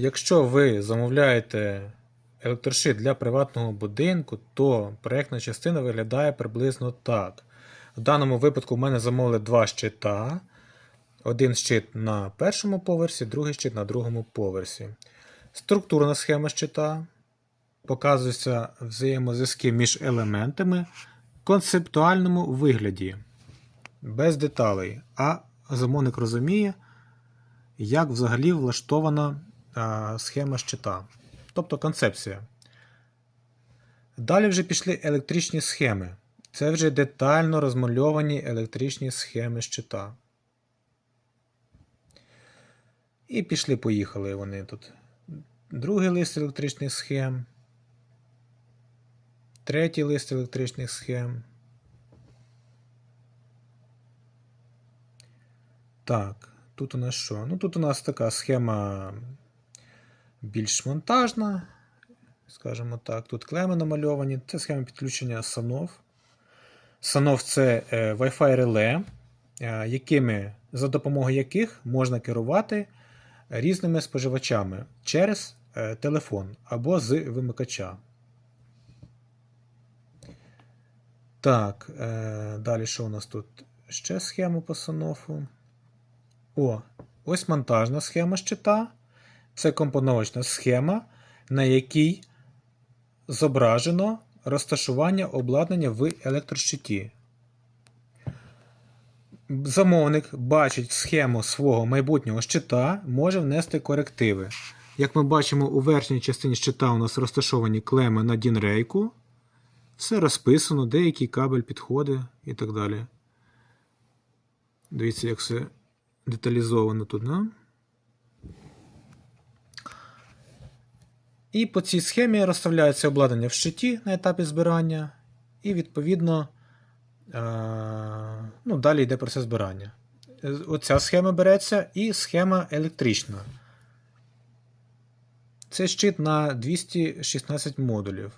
Якщо ви замовляєте електрошит для приватного будинку, то проєктна частина виглядає приблизно так. В даному випадку в мене замовили два щита. Один щит на першому поверсі, другий щит на другому поверсі. Структурна схема щита. Показуються взаємозв'язки між елементами в концептуальному вигляді, без деталей. А замовник розуміє, як взагалі влаштована схема щита. Тобто концепція. Далі вже пішли електричні схеми. Це вже детально розмальовані електричні схеми щита. І пішли-поїхали вони тут. Другий лист електричних схем. Третій лист електричних схем. Так, тут у нас що? Ну тут у нас така схема більш монтажна, скажімо так. Тут клеми намальовані. Це схема підключення санов. Санов це е, Wi-Fi реле, е, якими, за допомогою яких можна керувати різними споживачами через е, телефон або з вимикача. Так, далі що у нас тут? Ще схема по санофу. О, ось монтажна схема щита. Це компоновочна схема, на якій зображено розташування обладнання в електрощиті. Замовник бачить схему свого майбутнього щита, може внести корективи. Як ми бачимо, у верхній частині щита у нас розташовані клеми на дінрейку. Все розписано, деякий кабель підходить і так далі. Дивіться, як все деталізовано тут. Да? І по цій схемі розставляється обладнання в щиті на етапі збирання, і відповідно е, ну, далі йде процес збирання. Е, Оця схема береться і схема електрична. Це щит на 216 модулів.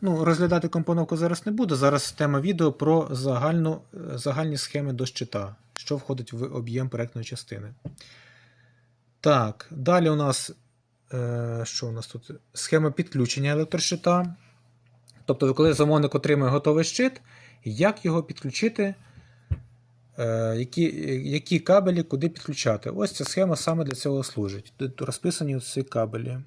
Ну, розглядати компоновку зараз не буду. Зараз тема відео про загальну, загальні схеми до щита, що входить в об'єм проектної частини. Так, далі у нас е, що у нас тут? Схема підключення електрощита. Тобто, коли замовник отримує готовий щит, як його підключити, е, які, які кабелі куди підключати. Ось ця схема саме для цього служить. Тут розписані ці кабелі.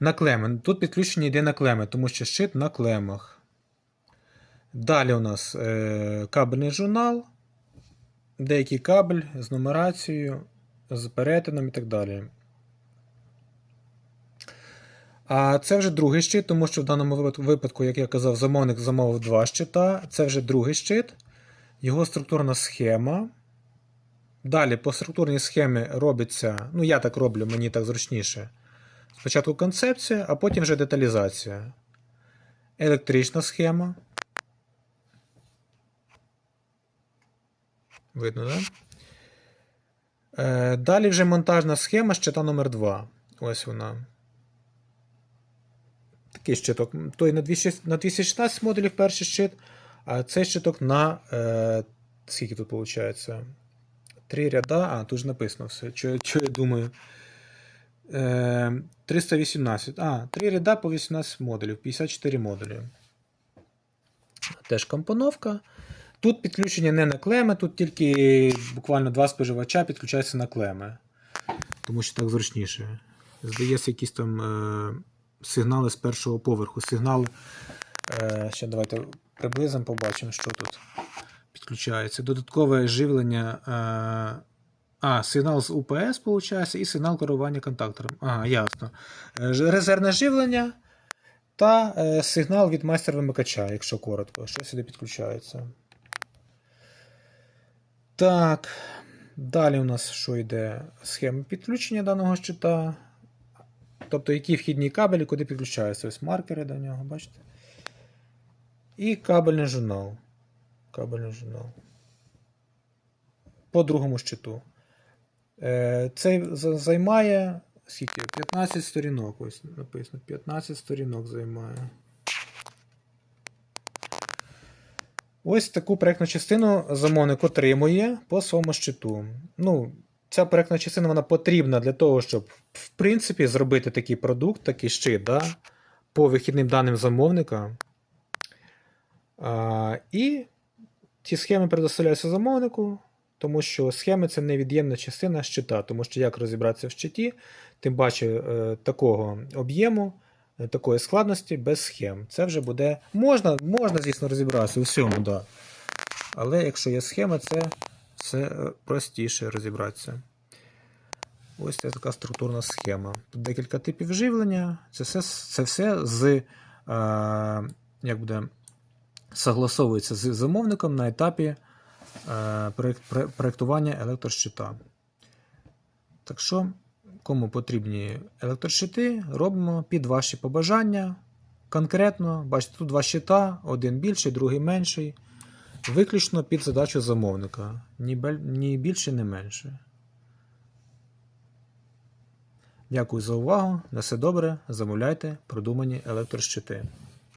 На клеми. Тут підключення йде на клеми, тому що щит на клемах. Далі у нас е, кабельний журнал, деякий кабель з нумерацією, з перетином і так далі. А це вже другий щит, тому що в даному випадку- як я казав, замовник замовив два щита. Це вже другий щит, його структурна схема. Далі по структурній схемі робиться, ну я так роблю, мені так зручніше. Спочатку концепція, а потім вже деталізація. Електрична схема. Видно, так? Е, далі вже монтажна схема щита номер 2 Ось вона. Такий щиток. Той на 216 модулів перший щит, а цей щиток на. Е, скільки тут виходить? Три ряда. А, тут ж написано все. Що, що я думаю? Е, 318. А, 3 ряда по 18 модулів, 54 модулі. Теж компоновка. Тут підключення не на клеми, тут тільки буквально два споживача підключаються на клеми. Тому що так зручніше. Здається, якісь там е, сигнали з першого поверху. Сигнал. Е, ще давайте приблизимо побачимо, що тут підключається. Додаткове живлення. Е, а, сигнал з УПС, виходить, і сигнал керування контактором. Ага, ясно. Резервне живлення та е, сигнал від майстер-вимикача, якщо коротко, що сюди підключається. Так. Далі у нас що йде? Схема підключення даного щита. Тобто, які вхідні кабелі, куди підключаються. Ось маркери до нього, бачите? І кабельний журнал. Кабельний журнал. По другому щиту. Е, Цей займає скільки? 15 сторінок. Ось написано. 15 сторінок займає. Ось таку проєктну частину замовник отримує по своєму щиту. Ну, ця проєктна частина вона потрібна для того, щоб, в принципі, зробити такий продукт, такий щит, да, по вихідним даним замовника. А, і ці схеми предоставляються замовнику, тому що схеми це невід'ємна частина щита, тому що як розібратися в щиті, тим паче е, такого об'єму, такої складності без схем. Це вже буде. Можна, можна звісно, розібратися у всьому, да. але якщо є схема, це, це е, простіше розібратися. Ось це така структурна схема. Тут декілька типів живлення. Це все, це все з, е, як буде, согласовується з замовником на етапі е, проєктування електрощита. Так що, кому потрібні електрощити, робимо під ваші побажання. Конкретно, бачите, тут два щита, один більший, другий менший. Виключно під задачу замовника. Ні, більше, ні менше. Дякую за увагу. На все добре. Замовляйте продумані електрощити.